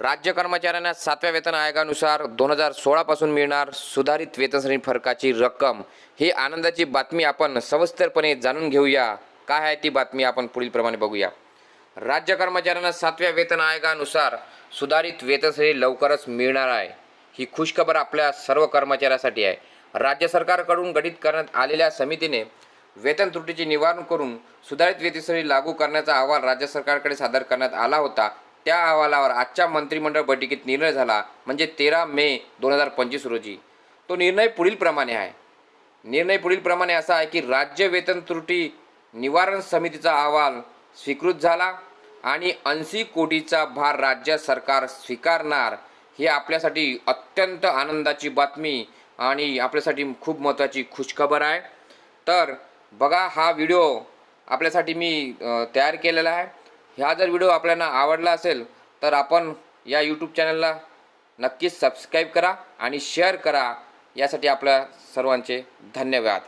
राज्य कर्मचाऱ्यांना सातव्या वेतन आयोगानुसार दोन हजार सोळापासून मिळणार सुधारित वेतनश्रेणी फरकाची रक्कम. ही आनंदाची बातमी आपण सविस्तरपणे जाणून घेऊया. काय आहे ती बातमी आपण पुढीलप्रमाणे बघूया. राज्य कर्मचाऱ्यांना सातव्या वेतन आयोगानुसार सुधारित वेतनश्रेणी लवकरच मिळणार आहे. ही खुशखबर आपल्या सर्व कर्मचाऱ्यासाठी आहे. राज्य सरकारकडून गठीत करण्यात आलेल्या समितीने वेतन त्रुटीचे निवारण करून सुधारित वेतनश्रेणी लागू करण्याचा अहवाल राज्य सरकारकडे सादर करण्यात आला होता. त्या अहवालावर आजच्या मंत्रिमंडळ बैठकीत निर्णय झाला म्हणजे तेरा मे दोन हजार पंचवीस रोजी. तो निर्णय पुढीलप्रमाणे आहे. निर्णय पुढीलप्रमाणे असा आहे की राज्य वेतन त्रुटी निवारण समितीचा अहवाल स्वीकृत झाला आणि ऐंशी कोटीचा भार राज्य सरकार स्वीकारणार ही आपल्यासाठी अत्यंत आनंदाची बातमी आणि आपल्यासाठी खूप महत्त्वाची खुशखबर आहे. तर बघा हा व्हिडिओ आपल्यासाठी मी तयार केलेला आहे. ह्या जर व्हिडिओ आपल्याला आवडला असेल तर आपण या यूट्यूब चॅनलला नक्कीच सबस्क्राईब करा आणि शेअर करा. यासाठी आपल्या सर्वांचे धन्यवाद.